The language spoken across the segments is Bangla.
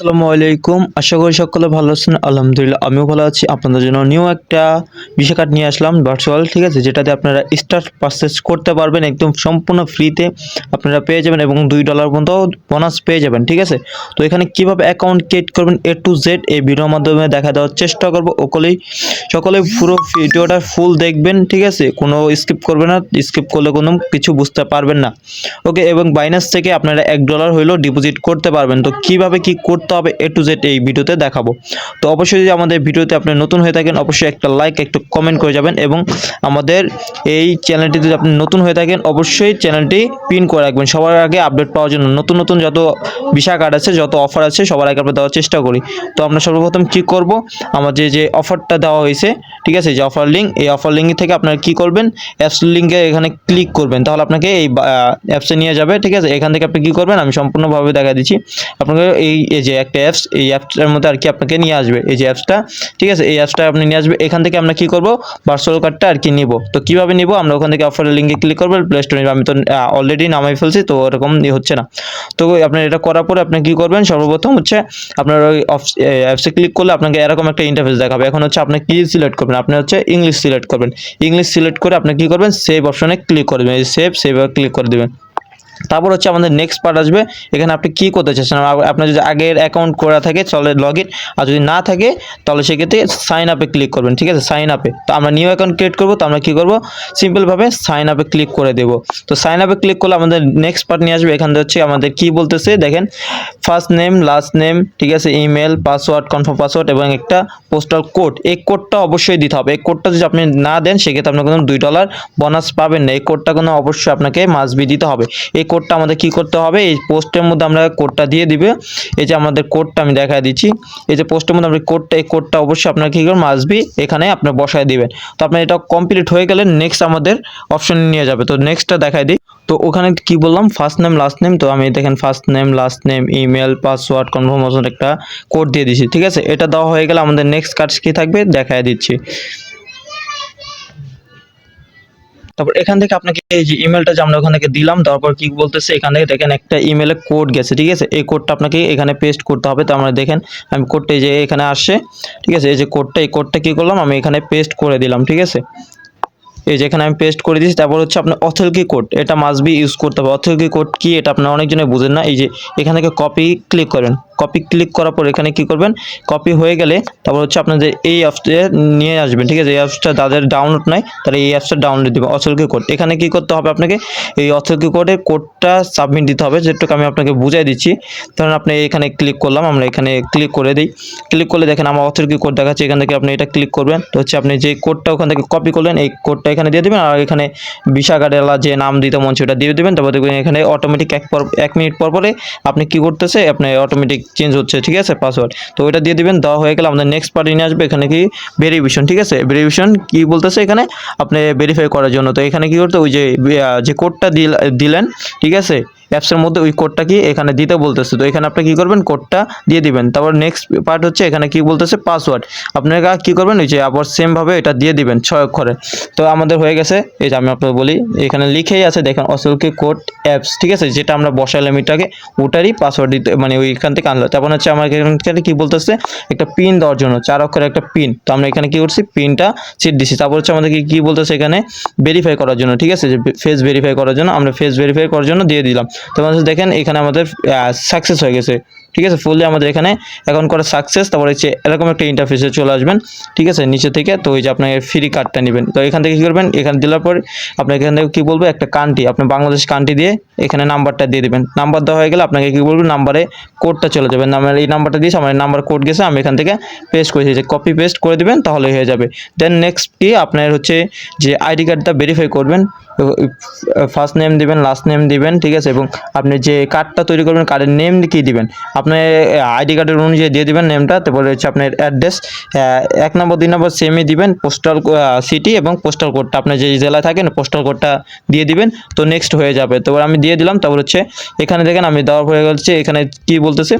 আসসালামু আলাইকুম। আশা করি সকলে ভালো আছেন। আলহামদুলিল্লাহ, আমিও ভালো আছি। আপনাদের জন্য নিউ একটা বিষয় কার্ড নিয়ে আসলাম ভার্চুয়াল ঠিক আছে? যেটাতে আপনারা স্টার পারচেস করতে পারবেন একদম সম্পূর্ণ ফ্রিতে আপনারা পেয়ে যাবেন এবং দুই ডলার পর্যন্ত বোনাস পেয়ে যাবেন, ঠিক আছে? তো এখানে কীভাবে অ্যাকাউন্ট ক্রিয়েট করবেন এ টু জেড এই ভিডিওর মাধ্যমে দেখা দেওয়ার চেষ্টা করব ওকলেই সকলেই পুরো ভিডিওটা ফুল দেখবেন, ঠিক আছে? কোনো স্কিপ করবে না স্কিপ করলে কোনো কিছু বুঝতে পারবেন না। ওকে এবং বাইনাস থেকে আপনারা এক ডলার হইলেও ডিপোজিট করতে পারবেন। তো কীভাবে কি করতে হবে এ টু জেড এই ভিডিওতে দেখাবো। তো অবশ্যই যদি আমাদের ভিডিওতে আপনি নতুন হয়ে থাকেন, অবশ্যই একটা লাইক একটু কমেন্ট করে যাবেন এবং আমাদের এই চ্যানেলটি যদি আপনি নতুন হয়ে থাকেন, অবশ্যই চ্যানেলটি পিন করে রাখবেন। সবার আগে আপডেট পাওয়ার জন্য নতুন নতুন যত বিষয় কার্ড আছে, যত অফার আছে, সবার আগে আমরা দেওয়ার চেষ্টা করি। তো আমরা সর্বপ্রথম কি করব? আমাদের যে অফারটা দেওয়া হয়েছে, ঠিক আছে, যে অফার লিঙ্ক এই অফার লিঙ্ক থেকে আপনারা কি করবেন? অ্যাপস লিঙ্কে এখানে ক্লিক করবেন। তাহলে আপনাকে এই অ্যাপসে নিয়ে যাবে, ঠিক আছে? এখান থেকে আপনি কি করবেন? আমি সম্পূর্ণভাবে দেখা দিচ্ছি। আপনাকে এই যে একটা অ্যাপস এই অ্যাপসটার মধ্যে আর কি আপনাকে নিয়ে আসবে। এই যে অ্যাপসটা ঠিক আছে? এই অ্যাপসটা আপনি নিয়ে আসবে। এখান থেকে আমরা কি করব? ভার্চুয়াল কার্ডটা আর কি নিব। তো কীভাবে নিব? আমরা ওখান থেকে অফারের লিঙ্কে ক্লিক করব। প্লে স্টোরে আমি তো অলরেডি নামাই ফেলছি, তো ওরকম হচ্ছে না। তো আপনার এটা করার পরে আপনি কি করবেন? সর্বপ্রথম হচ্ছে আপনার ওই অ্যাপসে ক্লিক করলে আপনাকে এরকম একটা ইন্টারফেস দেখাবে। এখন হচ্ছে আপনি কি সিলেক্ট করবেন? আপনি হচ্ছে ইংলিশ সিলেক্ট করবেন। ইংলিশ সিলেক্ট করে আপনি কি করবেন? সেভ অপশনে ক্লিক করে দেবেন। সেভ সেভ ক্লিক করে দেবেন। তারপর হচ্ছে আমাদের নেক্সট পার্ট আসবে। এখানে আপনি কি করতে চাচ্ছেন? আপনার যদি আগের অ্যাকাউন্ট করা থাকে চলে লগ ইন আর যদি না থাকে, তাহলে সেক্ষেত্রে সাইন আপে ক্লিক করবেন, ঠিক আছে? সাইন আপে তো আমরা নিউ অ্যাকাউন্ট ক্রিয়েট করব, তো আমরা কী করব? সিম্পলভাবে সাইন আপে ক্লিক করে দেবো। তো সাইন আপে ক্লিক করলে আমাদের নেক্সট পার্ট নিয়ে আসবে। এখানে হচ্ছে আমাদের কি বলতেছে? দেখেন ফার্স্ট নেম লাস্ট নেম ঠিক আছে ইমেল পাসওয়ার্ড কনফার্ম পাসওয়ার্ড এবং একটা পোস্টাল কোড এই কোডটা অবশ্যই দিতে হবে। এই কোডটা যদি আপনি না দেন, সেক্ষেত্রে আপনার কোনো দুই ডলার বোনাস পাবেন না। এই কোডটা কোনো অবশ্যই আপনাকে মাসবি দিতে হবে। এই কোডটা আমাদের কি করতে হবে? এই পোস্টের মধ্যে আমরা কোডটা দিয়ে দিবে। এই যে আমাদের কোডটা আমি দেখা দিচ্ছি। এই যে পোস্টের মধ্যে আমরা কোডটা এই কোডটা অবশ্যই আপনার কি করবেন মাসবি এখানে আপনার বসায় দিবেন। তো আপনার এটা কমপ্লিট হয়ে গেলে নেক্সট আমাদের অপশন নিয়ে যাবে। তো নেক্সটটা দেখাই দিই। তো ওখানে কি বললাম? ফার্স্ট নেম লাস্ট নেম তো আমি দেখেন first name last name email password confirmation একটা কোড দিয়ে দিচ্ছি ঠিক আছে? এটা দেওয়া হয়ে গেলে আমাদের নেক্সট কাজ কি থাকবে? দেখায় দিচ্ছি। তারপর এখান থেকে আপনাকে এই যে ইমেলটা যে আমরা ওখান থেকে দিলাম, তারপর কি বলতেছে? এখান থেকে দেখেন একটা ইমেলে কোড গেছে, ঠিক আছে? এই কোডটা আপনাকে এখানে পেস্ট করতে হবে। তো আমরা দেখেন, আমি কোডটা এই যে এখানে আসছে, ঠিক আছে? এই যে কোডটা এই কোডটা কী করলাম? আমি এখানে পেস্ট করে দিলাম, ঠিক আছে? এই যেখানে আমি পেস্ট করে দিয়েছি, তারপর হচ্ছে আপনার অথলকি কোড এটা মাস্ট বি ইউজ করতে হবে। অথলকি কোড কি, এটা আপনার অনেকজনে বুঝেন না। এই যে এখান থেকে কপি ক্লিক করেন। কপি ক্লিক করার পর এখানে কি করবেন? কপি হয়ে গেলে তারপর হচ্ছে আপনাদের এই অ্যাপসটা নিয়ে আসবেন, ঠিক আছে? এই অ্যাপসটা যাদের ডাউনলোড নাই তারা এই অ্যাপসটা ডাউনলোড দেবে অথেলকি কোড এখানে কি করতে হবে আপনাকে? এই অথেলকি কোডের কোডটা সাবমিট দিতে হবে। যেটুকু আমি আপনাকে বুঝাই দিচ্ছি, ধরুন আপনি এখানে ক্লিক করলাম, আমরা এখানে ক্লিক করে দিই। ক্লিক করলে দেখেন আমার অথেলকি কোড দেখাচ্ছে, এখান থেকে আপনি এটা ক্লিক করবেন। তো হচ্ছে আপনি যে কোডটা ওখান থেকে কপি করলেন, এই কোডটা এখানে দিয়ে দেবেন। আর এখানে বিশা গাড়েলা যে নাম দিতে মন সেটা দিয়ে দেবেন। তারপর দেখবেন এখানে অটোমেটিক এক পর, এক মিনিট পর পরে আপনি কি করতেছে, আপনি অটোমেটিক চেঞ্জ হচ্ছে, ঠিক আছে পাসওয়ার্ড তো ওইটা দিয়ে দিবেন, দেওয়া হয়ে গেলে আমাদের নেক্সট পার্টি নিয়ে আসবে, এখানে কি ভেরিফিকেশন ঠিক আছে? ভেরিফিকেশন কি বলতেছে এখানে? আপনি ভেরিফাই করার জন্য। তো এখানে কি করতে, ওই যে যে কোডটা দিলেন, ঠিক আছে? অ্যাপসের মধ্যে ওই কোডটা কি এখানে দিতে বলতেছে। তো এখানে আপনি কি করবেন? কোডটা দিয়ে দিবেন। তারপর নেক্সট পার্ট হচ্ছে এখানে কি বলতেছে? পাসওয়ার্ড আপনারা কি করবেন? ওই যে আবার সেমভাবে এটা দিয়ে দিবেন ছয় অক্ষরে। তো আমাদের হয়ে গেছে। এই যে আমি আপনাকে বলি, এখানে লিখেই আছে, দেখেন, অসলকে কোড অ্যাপস ঠিক আছে? যেটা আমরা বসাইলাম এটাকে, ওটারই পাসওয়ার্ড দিতে মানে ওইখান থেকে আনলো। তারপর হচ্ছে আমার এখানে কি বলতেছে? একটা পিন দেওয়ার জন্য, চার অক্ষরের একটা পিন তো আমরা এখানে কি করছি? পিনটা সিট দিছি। তারপর হচ্ছে আমাদেরকে কি বলতেছে এখানে? ভেরিফাই করার জন্য, ঠিক আছে? যে ফেস ভেরিফাই করার জন্য, আমরা ফেস ভেরিফাই করার জন্য দিয়ে দিলাম। তো আমাদের দেখেন এখানে আমাদের সাকসেস হয়ে গেছে। ঠিক আছে? ফুললি আমাদের এখানে অ্যাকাউন্ট করা সাকসেস তারপরে হচ্ছে এরকম একটা ইন্টারফেসে চলে আসবেন। ঠিক আছে? নিচে থেকে, তো ওই যে আপনার ফ্রি কার্ডটা নেবেন। তো এখান থেকে কী করবেন? এখানে দেওয়ার পর আপনার এখান থেকে কী বলব? একটা কান্ট্রি আপনি বাংলাদেশ কান্ট্রি দিয়ে এখানে নাম্বারটা দিয়ে দেবেন। নাম্বার দেওয়া হয়ে গেলে আপনাকে কী বলব? নাম্বারে কোডটা চলে যাবে। আমার এই নাম্বারটা দিয়েছি, আমার নাম্বার কোড গেছে, আমি এখান থেকে পেস্ট করেছি যে কপি পেস্ট করে দেবেন, তাহলে হয়ে যাবে। দেন নেক্সট কি? আপনার হচ্ছে যে আইডি কার্ডটা ভেরিফাই করবেন। ফার্স্ট নেম দিবেন লাস্ট নেম দিবেন, ঠিক আছে? এবং আপনি যে কার্ডটা তৈরি করবেন কার্ডের নেম কি দিবেন। আপনি আইডি কার্ডের অনুযায়ী দিয়ে দিবেন নেমটা তারপরে হচ্ছে আপনার অ্যাড্রেস এক নম্বর, দুই নম্বর সেমই দিবেন পোস্টাল সিটি এবং পোস্টাল কোডটা আপনি যে জেলায় থাকেন পোস্টাল কোডটা দিয়ে দিবেন, তো নেক্সট হয়ে যাবে। তারপর আমি দিয়ে দিলাম, তারপর হচ্ছে এখানে দেখেন, আমি দেওয়ার হয়ে গেছে এখানে কি বলতেছে?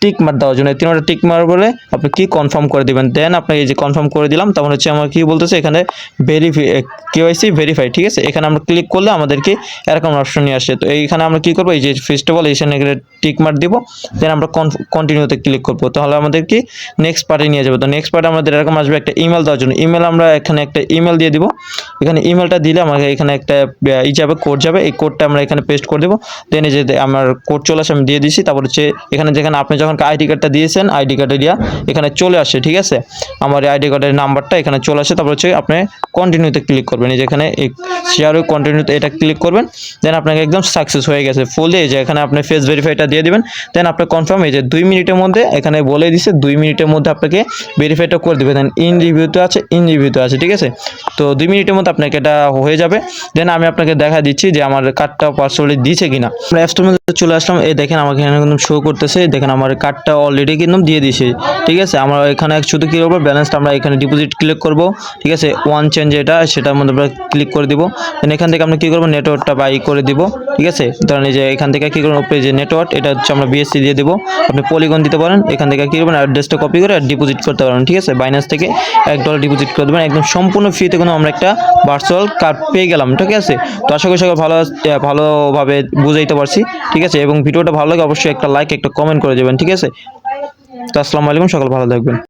টিক মার দেওয়ার জন্য। তিনটা টিক মার বলে আপনি কি কনফার্ম করে দিবেন? দেন আপনি এই যে কনফার্ম করে দিলাম তখন হচ্ছে আমার কি বলতেছে? এখানে ভেরিফাই কেওয়াইসি ভেরিফাই ঠিক আছে? এখানে আমরা ক্লিক করলে আমাদেরকে এরকম অপশন নিয়ে আসে। তো এইখানে আমরা কি করব? এই যে ফেস্টিভ্যাল এইখানে টিক মার দিব দেন আমরা কন্টিনিউতে ক্লিক করব। তাহলে আমাদেরকে নেক্সট পার্টে নিয়ে যাবে। তো নেক্সট পার্টে আমাদের এরকম আসবে একটা ইমেল দেওয়ার জন্য। ইমেল আমরা এখানে একটা ইমেল দিয়ে দিব। এখানে ইমেলটা দিলে আমাকে এখানে একটা ই যাবে কোড যাবে। এই কোডটা আমরা এখানে পেস্ট করে দেবো। দেন এই যে আমার কোড চলে আসে, আমি দিয়ে দিছি। তারপর হচ্ছে এখানে যেখানে আপনি যখন আইডি কার্ডটা দিয়েছেন আইডি কার্ড এরিয়া এখানে চলে আসে, ঠিক আছে? আমার আইডি কার্ডের নাম্বারটা এখানে চলে আসে। তারপর হচ্ছে আপনি কন্টিনিউতে ক্লিক করবেন। এই যে এখানে শেয়ার কন্টিনিউতে এটা ক্লিক করবেন দেন আপনাকে একদম সাকসেস হয়ে গেছে। ফুল যে এখানে আপনি ফেস ভেরিফাইটা দিয়ে দেবেন দেন আপনি কনফার্ম এই যে দুই মিনিটের মধ্যে এখানে বলে দিছে, দুই মিনিটের মধ্যে আপনাকে ভেরিফাইটা করে দেবে। দেন ইন রিভিউতে আছে ইন রিভিউতে আছে, ঠিক আছে? তো দুই মিনিটের মধ্যে আপনাকে এটা হয়ে যাবে। দেন আমি আপনাকে দেখা দিচ্ছি যে আমার কার্ডটা পার্সোনালি দিয়েছে কিনা। আমরা চলে আসলাম, এই দেখেন আমাকে এখানে কিন্তু শো করতেছে দেখেন আমার কার্ডটা অলরেডি কিন্তু দিয়ে দিয়েছে ঠিক আছে? আমরা এখানে শুধু কী করব? ব্যালেন্সটা আমরা এখানে ডিপোজিট ক্লিক করব, ঠিক আছে? ওয়ান চেঞ্জ এটা, সেটার মধ্যে আমরা ক্লিক করে দিব। দেন এখান থেকে আমরা কী করব? নেটওয়ার্কটা বাই করে দিব। ঠিক আছে? ধরেন এই যে এখান থেকে কী করব? উপরে যে নেটওয়ার্ক এটা হচ্ছে আমরা বিএসসি দিয়ে দেবো। আপনি পলিগন দিতে পারেন। এখান থেকে কী করবেন? অ্যাড্রেসটা কপি করে ডিপোজিট করতে পারেন। ঠিক আছে? বাইনান্স থেকে এক ডলার ডিপোজিট করে দেবেন। একদম সম্পূর্ণ ফ্রিতে কোনো আমরা একটা ভার্চুয়াল কার্ড পেয়ে গেলাম। ঠিক আছে? তো আশা করি সবাই ভালো ভালোভাবে বুঝাইতে পারছি। ঠিক আছে? এবং ভিডিওটা ভালো লাগে, অবশ্যই একটা লাইক একটা কমেন্ট করে দেবেন। ঠিক আছে? তো আসসালামু আলাইকুম। সকাল ভালো থাকবেন।